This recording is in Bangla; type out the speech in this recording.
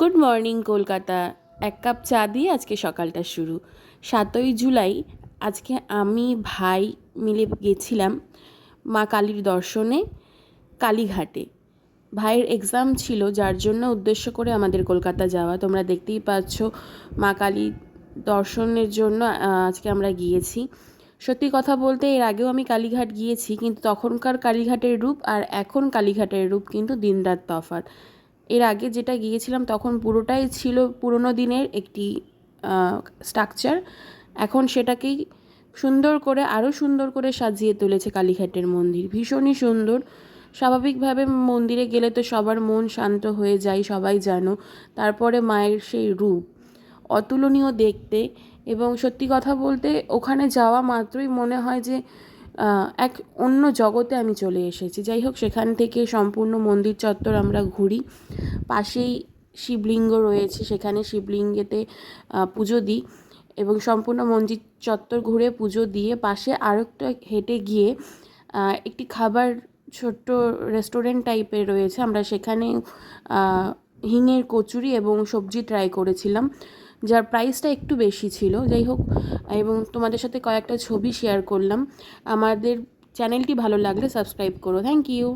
Good morning, Kolkata. এক কাপ চা দিয়ে আজকে সকালটা শুরু। সাতই জুলাই, আজকে আমি ভাই মিলে গেছিলাম মা কালীর দর্শনে কালীঘাটে। ভাইয়ের এক্সাম ছিল, যার জন্য উদ্দেশ্য করে আমাদের কলকাতা যাওয়া। তোমরা দেখতেই পাচ্ছ, মা কালী দর্শনের জন্য আজকে আমরা গিয়েছি। সত্যি কথা বলতে, এর আগেও আমি কালীঘাট গিয়েছি, কিন্তু তখনকার কালীঘাটের রূপ আর এখন কালীঘাটের রূপ কিন্তু দিনরাত তফাৎ। এর আগে যেটা গিয়েছিলাম তখন পুরোটাই ছিল পুরোনো দিনের একটি স্ট্রাকচার এখন সেটাকেই সুন্দর করে, আরও সুন্দর করে সাজিয়ে তুলেছে কালীঘাটের মন্দির। ভীষণই সুন্দর। স্বাভাবিকভাবে মন্দিরে গেলে তো সবার মন শান্ত হয়ে যায়, সবাই জানো। তারপরে মায়ের সেই রূপ, অতুলনীয় দেখতে। এবং সত্যি কথা বলতে, ওখানে যাওয়া মাত্রই মনে হয় যে এক অন্য জগতে আমি চলে এসেছি। যাই হোক, সেখান থেকে সম্পূর্ণ মন্দির চত্বর আমরা ঘুরি। পাশেই শিবলিঙ্গ রয়েছে, সেখানে শিবলিঙ্গেতে পুজো দিই এবং সম্পূর্ণ মন্দির চত্বর ঘুরে পুজো দিয়ে পাশে আরেকটা হেঁটে গিয়ে একটি খাবার ছোট্ট রেস্টুরেন্ট টাইপের রয়েছে। আমরা সেখানে হিঙের কচুরি এবং সবজি ট্রাই করেছিলাম। যার প্রাইসটা একটু বেশি ছিল, যাই হোক, এবং তোমাদের সাথে কয়েকটা ছবি শেয়ার করলাম। আমাদের চ্যানেলটি ভালো লাগলে সাবস্ক্রাইব করো। Thank you